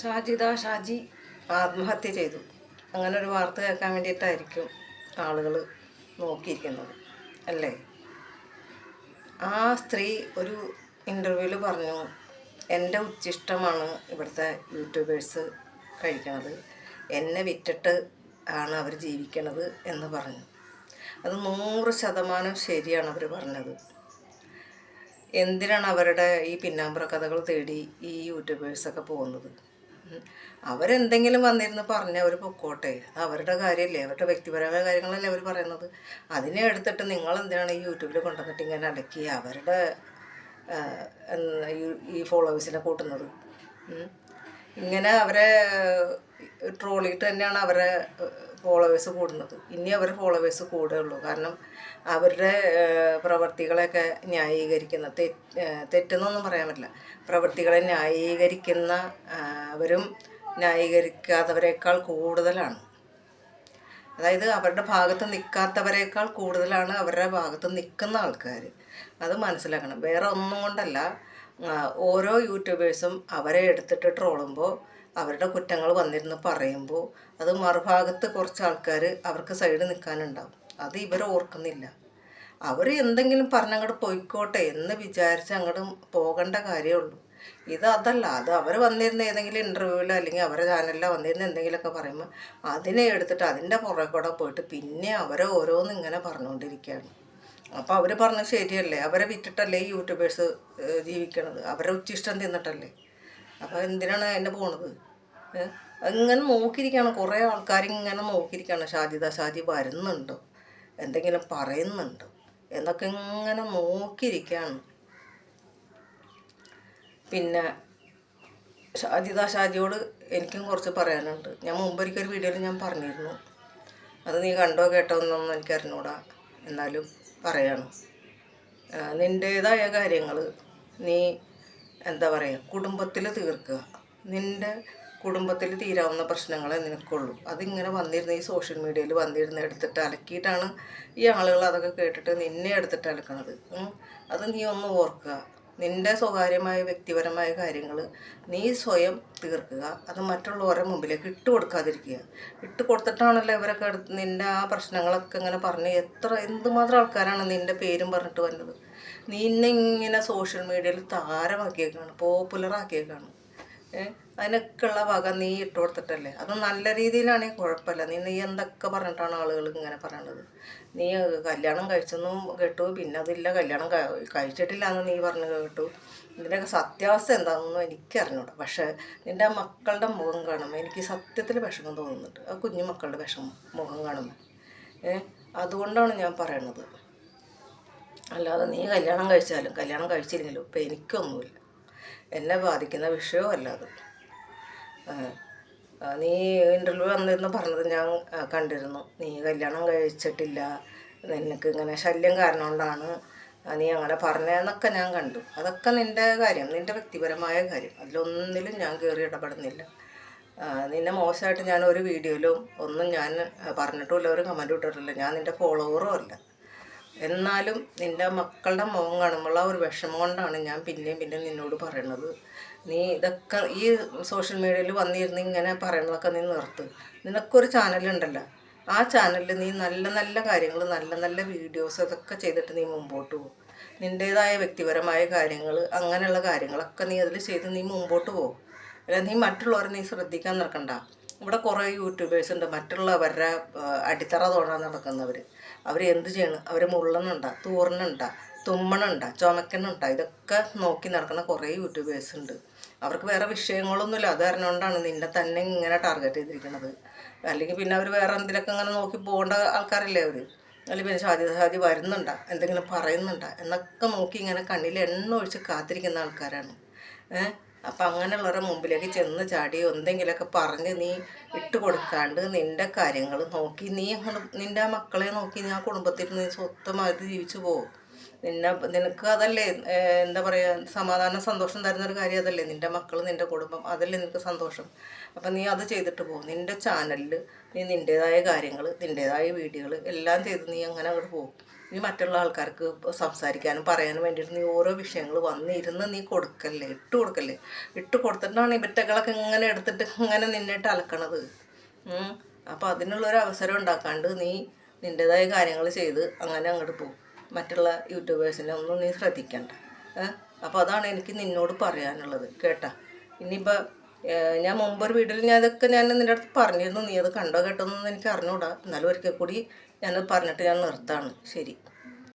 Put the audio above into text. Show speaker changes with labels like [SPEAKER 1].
[SPEAKER 1] ഷാജിദ ഷാജി ആത്മഹത്യ ചെയ്തു. അങ്ങനെ ഒരു വാർത്ത കേൾക്കാൻ വേണ്ടിയിട്ടായിരിക്കും ആളുകൾ നോക്കിയിരിക്കുന്നത് അല്ലേ? ആ സ്ത്രീ ഒരു ഇന്റർവ്യൂവിൽ പറഞ്ഞു എന്റെ ഉച്ചിഷ്ടമാണ് ഇവിടുത്തെ യൂട്യൂബേഴ്സ് കഴിക്കണത്. എന്നെ വിറ്റിട്ട് ആണ് അവർ ജീവിക്കണത് എന്ന് പറഞ്ഞു. അത് നൂറ് ശതമാനം ശരിയാണ് അവർ പറഞ്ഞത്. എന്തിനാണ് അവരുടെ ഈ പിന്നാമ്പുറ കഥകൾ തേടി ഈ യൂട്യൂബേഴ്സൊക്കെ പോകുന്നത്. അവരെന്തെങ്കിലും വന്നിരുന്ന് പറഞ്ഞ് അവർ പൊക്കോട്ടെ. അത് അവരുടെ കാര്യമല്ലേ അവരുടെ വ്യക്തിപരമായ കാര്യങ്ങളല്ലേ അവർ പറയുന്നത്. അതിനെ എടുത്തിട്ട് നിങ്ങൾ എന്തിനാണ് ഈ യൂട്യൂബിൽ കൊണ്ടുവന്നിട്ട് ഇങ്ങനെ അടക്കി അവരുടെ ഈ- ഫോളോവേഴ്സിനെ കൂട്ടുന്നത്? ഇങ്ങനെ അവരെ ട്രോളിയിട്ട് തന്നെയാണ് അവരെ ഫോളോവേഴ്സ് കൂടുന്നത്. ഇനി അവരുടെ ഫോളോവേഴ്സ് കൂടുകയുള്ളൂ കാരണം അവരുടെ പ്രവർത്തികളെയൊക്കെ ന്യായീകരിക്കുന്ന തെറ്റെന്നൊന്നും പറയാൻ പറ്റില്ല. പ്രവർത്തികളെ ന്യായീകരിക്കുന്ന അവരും ന്യായീകരിക്കാത്തവരെക്കാൾ കൂടുതലാണ്. അതായത് അവരുടെ ഭാഗത്ത് നിൽക്കാത്തവരെക്കാൾ കൂടുതലാണ് അവരുടെ ഭാഗത്ത് നിൽക്കുന്ന ആൾക്കാർ അത് മനസ്സിലാക്കണം. വേറെ ഒന്നും കൊണ്ടല്ല ഓരോ യൂട്യൂബേഴ്സും അവരെ എടുത്തിട്ട് ട്രോളുമ്പോൾ അവരുടെ കുറ്റങ്ങൾ വന്നിരുന്ന് പറയുമ്പോൾ അത് മറുഭാഗത്ത് കുറച്ച് ആൾക്കാർ അവർക്ക് സൈഡ് നിൽക്കാനുണ്ടാവും അത് ഇവർ ഓർക്കുന്നില്ല. അവർ എന്തെങ്കിലും പറഞ്ഞങ്ങോട്ട് പോയിക്കോട്ടെ എന്ന് വിചാരിച്ച് അങ്ങോട്ട് പോകേണ്ട കാര്യമുള്ളൂ ഇത് അതല്ല അത് അവർ വന്നിരുന്ന ഏതെങ്കിലും ഇന്റർവ്യൂവിലോ അല്ലെങ്കിൽ അവരുടെ ചാനലിലോ വന്നിരുന്ന എന്തെങ്കിലുമൊക്കെ പറയുമ്പോൾ അതിനെ എടുത്തിട്ട് അതിന്റെ പുറകെ കൂടെ പോയിട്ട് പിന്നെ അവരെ ഓരോന്ന് ഇങ്ങനെ പറഞ്ഞുകൊണ്ടിരിക്കുകയാണ് അപ്പോൾ അവർ പറഞ്ഞത് ശരിയല്ലേ? അവരെ വിറ്റിട്ടല്ലേ ഈ യൂട്യൂബേഴ്സ് ജീവിക്കണത്? അവരെ ഉച്ചിഷ്ടം തിന്നിട്ടല്ലേ? അപ്പോൾ എന്തിനാണ് എന്നെ പോണത്? ഇങ്ങനെ നോക്കിയിരിക്കുകയാണ് കുറേ ആൾക്കാർ ഇങ്ങനെ നോക്കിയിരിക്കുകയാണ് ഷാജിദ ഷാജി വരുന്നുണ്ടോ? എന്തെങ്കിലും പറയുന്നുണ്ടോ? എന്നൊക്കെ ഇങ്ങനെ നോക്കിയിരിക്കുകയാണ് പിന്നെ ഷാജിദ ഷാജിയോട് എനിക്കും കുറച്ച് പറയാനുണ്ട്. ഞാൻ മുമ്പൊരിക്കൽ വീഡിയോയിൽ ഞാൻ പറഞ്ഞിരുന്നു. അത് നീ കണ്ടോ കേട്ടോ എന്നൊന്നും എനിക്ക് അറിഞ്ഞൂടാ. എന്നാലും പറയണം. നിന്റേതായ കാര്യങ്ങൾ നീ എന്താ പറയുക കുടുംബത്തിൽ തീർക്കുക. നിന്റെ കുടുംബത്തിൽ തീരാവുന്ന പ്രശ്നങ്ങളെ നിനക്കുള്ളൂ. അതിങ്ങനെ വന്നിരുന്ന ഈ സോഷ്യൽ മീഡിയയിൽ വന്നിരുന്ന് എടുത്തിട്ട് അലക്കിയിട്ടാണ് ഈ ആളുകൾ അതൊക്കെ കേട്ടിട്ട് നിന്നെ എടുത്തിട്ട് അലക്കണത്. അത് നീ ഒന്ന് ഓർക്കുക. നിന്റെ സ്വകാര്യമായ വ്യക്തിപരമായ കാര്യങ്ങൾ നീ സ്വയം തീർക്കുക. അത് മറ്റുള്ളവരുടെ മുമ്പിലേക്ക് ഇട്ട് കൊടുക്കാതിരിക്കുക. ഇട്ട് കൊടുത്തിട്ടാണല്ലോ ഇവരൊക്കെ നിന്റെ ആ പ്രശ്നങ്ങളൊക്കെ ഇങ്ങനെ പറഞ്ഞ് എത്ര എന്തുമാത്രം ആൾക്കാരാണ് നിന്റെ പേരും പറഞ്ഞിട്ട് വന്നത്? നിന്നെ ഇങ്ങനെ സോഷ്യൽ മീഡിയയിൽ താരമാക്കിയേക്കാണ് പോപ്പുലറാക്കിയേക്കാണ് ഏഹ് അതിനൊക്കെ ഉള്ള വക നീ ഇട്ട് കൊടുത്തിട്ടല്ലേ? അത് നല്ല രീതിയിലാണെങ്കിൽ കുഴപ്പമില്ല. നീ നീ എന്തൊക്കെ പറഞ്ഞിട്ടാണ് ആളുകൾ ഇങ്ങനെ പറയണത്? നീ കല്യാണം കഴിച്ചെന്നും കേട്ടു പിന്നെ അതില്ല കല്യാണം കഴി- കഴിച്ചിട്ടില്ല എന്ന് നീ പറഞ്ഞു കേട്ടു. ഇതിന്റെയൊക്കെ സത്യാവസ്ഥ എന്താണെന്നൊന്നും എനിക്ക് അറിഞ്ഞൂടാ പക്ഷേ നിന്റെ മക്കളുടെ മുഖം കാണുമ്പോൾ എനിക്ക് സത്യത്തിൽ വിഷമം തോന്നുന്നുണ്ട്. ആ കുഞ്ഞു മക്കളുടെ വിഷമം മുഖം കാണുമ്പോൾ ഏഹ് അതുകൊണ്ടാണ് ഞാൻ പറയണത്. അല്ലാതെ നീ കല്യാണം കഴിച്ചാലും കല്യാണം കഴിച്ചില്ലെങ്കിലും ഇപ്പം എനിക്കൊന്നുമില്ല. എന്നെ ബാധിക്കുന്ന വിഷയവും ആ, നീ ഇന്റർവ്യൂ വന്നിരുന്നു പറഞ്ഞത് ഞാൻ കണ്ടിരുന്നു. നീ കല്യാണം കഴിച്ചിട്ടില്ല. നിനക്ക് ഇങ്ങനെ ശല്യം കാരണം കൊണ്ടാണ് നീ അങ്ങനെ പറഞ്ഞതെന്നൊക്കെ ഞാൻ കണ്ടു. അതൊക്കെ നിന്റെ കാര്യം നിന്റെ വ്യക്തിപരമായ കാര്യം. അതിലൊന്നിലും ഞാൻ കയറി ഇടപെടുന്നില്ല. നിന്നെ മോശമായിട്ട് ഞാൻ ഒരു വീഡിയോയിലും ഒന്നും ഞാൻ പറഞ്ഞിട്ടുമില്ല ഒരു കമന്റ് ഇട്ടിട്ടില്ല. ഞാൻ നിന്റെ ഫോളോവറും അല്ല. എന്നാലും നിന്റെ മക്കളുടെ മുഖം കാണുമ്പോൾ ഒരു വിഷമം കൊണ്ടാണ് ഞാൻ പിന്നെയും പിന്നെ നിന്നോട് പറയണത്. നീ ഇതൊക്കെ ഈ സോഷ്യൽ മീഡിയയിൽ വന്നിരുന്ന് ഇങ്ങനെ പറയണതൊക്കെ നീ നിർത്ത്. നിനക്കൊരു ചാനലുണ്ടല്ലോ ആ ചാനലിൽ നീ നല്ല നല്ല കാര്യങ്ങൾ നല്ല നല്ല വീഡിയോസ് അതൊക്കെ ചെയ്തിട്ട് നീ മുമ്പോട്ട് പോകും. നിന്റേതായ വ്യക്തിപരമായ കാര്യങ്ങൾ അങ്ങനെയുള്ള കാര്യങ്ങളൊക്കെ നീ അതിൽ ചെയ്ത് നീ മുമ്പോട്ട് പോകും. അല്ല നീ മറ്റുള്ളവരെ നീ ശ്രദ്ധിക്കാൻ നടക്കണ്ട. ഇവിടെ കുറേ യൂട്യൂബേഴ്സ് ഉണ്ട്. മറ്റുള്ളവരുടെ അടിത്തറ തോന്നാൻ നടക്കുന്നവർ അവർ എന്ത് ചെയ്യണം? അവർ മുള്ളനുണ്ട തൂറിനുണ്ട തുമ്മണുണ്ട ചുമക്കണുണ്ട. ഇതൊക്കെ നോക്കി നടക്കുന്ന കുറേ യൂട്യൂബേഴ്സ് ഉണ്ട്. അവർക്ക് വേറെ വിഷയങ്ങളൊന്നുമില്ല. അത് അറിഞ്ഞുകൊണ്ടാണ് കൊണ്ടാണ് നിന്നെ തന്നെ ഇങ്ങനെ ടാർഗറ്റ് ചെയ്തിരിക്കുന്നത് അല്ലെങ്കിൽ പിന്നെ അവർ വേറെ എന്തിനൊക്കെ ഇങ്ങനെ നോക്കി പോകേണ്ട ആൾക്കാരല്ലേ അവർ അല്ലെങ്കിൽ പിന്നെ സാധ്യത സാധ്യത വരുന്നുണ്ട എന്തെങ്കിലും പറയുന്നുണ്ട എന്നൊക്കെ നോക്കി ഇങ്ങനെ കണ്ണിൽ എണ്ണ ഒഴിച്ച് കാത്തിരിക്കുന്ന ആൾക്കാരാണ്. ഏഹ് അപ്പം അങ്ങനെയുള്ളവരുടെ മുമ്പിലേക്ക് ചെന്ന് ചാടി എന്തെങ്കിലുമൊക്കെ പറഞ്ഞ് നീ ഇട്ട് കൊടുക്കാണ്ട് നിന്റെ കാര്യങ്ങൾ നോക്കി. നീ നിന്റെ ആ മക്കളെ നോക്കി നീ ആ കുടുംബത്തിൽ നീ സ്വന്തമായിട്ട് ജീവിച്ചു പോകും നിന്നെ നിനക്ക് അതല്ലേ എന്താ പറയുക സമാധാനം സന്തോഷം തരുന്ന ഒരു കാര്യം അതല്ലേ. നിന്റെ മക്കൾ നിന്റെ കുടുംബം അതല്ലേ നിനക്ക് സന്തോഷം. അപ്പം നീ അത് ചെയ്തിട്ട് പോകും നിന്റെ ചാനലിൽ നീ നിന്റേതായ കാര്യങ്ങൾ നിന്റേതായ വീഡിയോകൾ എല്ലാം ചെയ്ത് നീ അങ്ങനെ അവിടെ പോകും ഇനി മറ്റുള്ള ആൾക്കാർക്ക് സംസാരിക്കാനും പറയാനും വേണ്ടിയിട്ട് നീ ഓരോ വിഷയങ്ങൾ വന്നിരുന്ന് നീ കൊടുക്കല്ലേ ഇട്ട് കൊടുക്കല്ലേ. ഇട്ട് കൊടുത്തിട്ടാണ് ഈ ബിറ്റകളൊക്കെ ഇങ്ങനെ എടുത്തിട്ട് ഇങ്ങനെ നിന്നിട്ട് അലക്കണത്. അപ്പോൾ അതിനുള്ളൊരു അവസരം ഉണ്ടാക്കാണ്ട് നീ നിന്റെതായ കാര്യങ്ങൾ ചെയ്ത് അങ്ങനെ അങ്ങോട്ട് പോകും മറ്റുള്ള യൂട്യൂബേഴ്സിനെ ഒന്നും നീ ശ്രദ്ധിക്കണ്ട. അപ്പോൾ അതാണ് എനിക്ക് നിന്നോട് പറയാനുള്ളത്. കേട്ടാ? ഇനിയിപ്പോൾ ഞാൻ മുമ്പൊരു വീഡിയോയിൽ ഞാൻ ഇതൊക്കെ ഞാൻ നിന്റെ അടുത്ത് പറഞ്ഞിരുന്നു. നീ അത് കണ്ടോ കേട്ടോ എന്നൊന്നും എനിക്ക് അറിഞ്ഞൂടാ. എന്നാലും ഒരിക്കൽ കൂടി ഞാനത് പറഞ്ഞിട്ട് ഞാൻ നിർത്താണ്. ശരി.